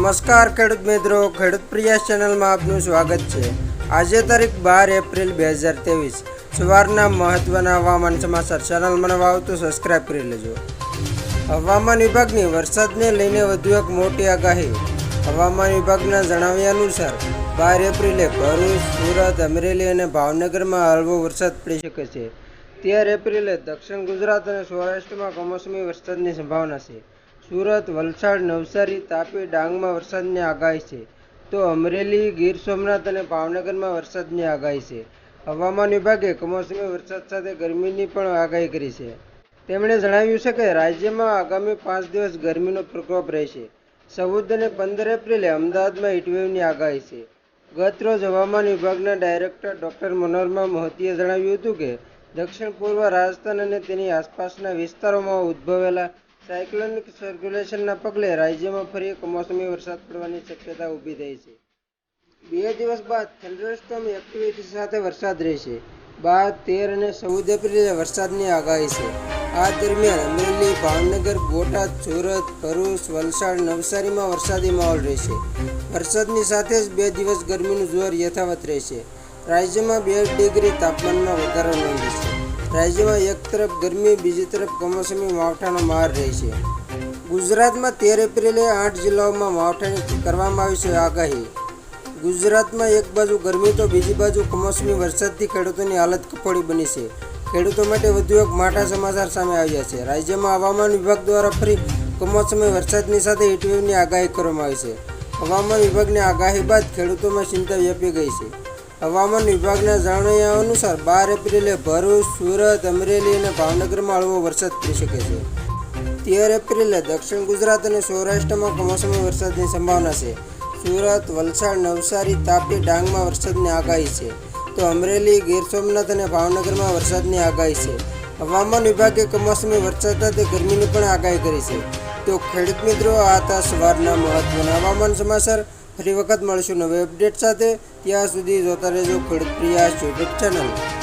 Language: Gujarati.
નમસ્કાર ખેડૂત મિત્રો, ખેડૂત પ્રિયા ચેનલમાં આપનું સ્વાગત છે. આજે તારીખ બાર એપ્રિલ બે હજાર ત્રેવીસ. સવારના મહત્વના હવામાન સમાચાર ચેનલ મને વાવતું તો સબસ્ક્રાઇબ કરી લેજો. હવામાન વિભાગની વરસાદને લઈને વધુ એક મોટી આગાહી. હવામાન વિભાગના જણાવ્યા અનુસાર, બાર એપ્રિલે ભરૂચ, સુરત, અમરેલી અને ભાવનગરમાં હળવો વરસાદ પડી શકે છે. તેર એપ્રિલે દક્ષિણ ગુજરાત અને સૌરાષ્ટ્રમાં કમોસમી વરસાદની સંભાવના છે. સુરત, વલસાડ, નવસારી, તાપી, ડાંગમાં વરસાદની આગાહી છે. તો અમરેલી, ગીર સોમનાથ અને ભાવનગરમાં વરસાદની આગાહી છે. હવામાન વિભાગે કમોસમી વરસાદ સાથે ગરમીની પણ આગાહી કરી છે. તેમણે જણાવ્યું છે કે રાજ્યમાં આગામી પાંચ દિવસ ગરમીનો પ્રકોપ રહેશે. ચૌદ અને પંદર એપ્રિલે અમદાવાદમાં હીટવેવની આગાહી છે. ગત રોજ હવામાન વિભાગના ડાયરેક્ટર ડોક્ટર મનોરમા મોહતીએ જણાવ્યું હતું કે દક્ષિણ પૂર્વ રાજસ્થાન અને તેની આસપાસના વિસ્તારોમાં ઉદ્ભવેલા સાયક્લોનિક સર્ક્યુલેશનના પગલે રાજ્યમાં ફરી કમોસમી વરસાદ પડવાની શક્યતા ઊભી થઈ છે. બે દિવસ બાદ થંડરસ્ટોમ એક્ટિવિટી સાથે વરસાદ રહેશે. બાર તેર અને ચૌદ એપ્રિલે વરસાદની આગાહી છે. આ દરમિયાન અમરેલી, ભાવનગર, બોટાદ, સુરત, ભરૂચ, વલસાડ, નવસારીમાં વરસાદી માહોલ રહેશે. વરસાદની સાથે જ બે દિવસ ગરમીનું જોર યથાવત રહેશે. રાજ્યમાં બે ડિગ્રી તાપમાનમાં વધારો નોંધાશે. રાજ્યમાં એક તરફ ગરમી, બીજી તરફ કમોસમી માવઠાનો માર રહેશે ગુજરાતમાં તેર એપ્રિલે આઠ જિલ્લાઓમાં માવઠાની કરવામાં આવી છે આગાહી. ગુજરાતમાં એક બાજુ ગરમી તો બીજી બાજુ કમોસમી વરસાદથી ખેડૂતોની હાલત કફોડી બની છે. ખેડૂતો માટે વધુ એક માઠા સમાચાર સામે આવ્યા છે. રાજ્યમાં હવામાન વિભાગ દ્વારા ફરી કમોસમી વરસાદની સાથે હીટવેવની આગાહી કરવામાં આવી છે. હવામાન વિભાગની આગાહી બાદ ખેડૂતોમાં ચિંતા વ્યાપી ગઈ છે. હવામાન વિભાગના જણાવ્યા અનુસાર બાર એપ્રિલે ભરૂચ, સુરત, અમરેલી અને ભાવનગરમાં હળવો વરસાદ પડી શકે છે. તેર એપ્રિલે દક્ષિણ ગુજરાત અને સૌરાષ્ટ્રમાં કમોસમી વરસાદની સંભાવના છે. સુરત, વલસાડ, નવસારી, તાપી, ડાંગમાં વરસાદની આગાહી છે. તો અમરેલી, ગીર સોમનાથ અને ભાવનગરમાં વરસાદની આગાહી છે. હવામાન વિભાગે કમોસમી વરસાદ સાથે ગરમીની પણ આગાહી કરી છે. તો ખેડૂત મિત્રો, આ હતા સવારના મહત્વના હવામાન સમાચાર. ફરી વખત મળશું નવે અપડેટ સાથે. ત્યાં સુધી જોતા રહેજો ખેડૂત પ્રિયા યુટ્યુબ ચેનલ.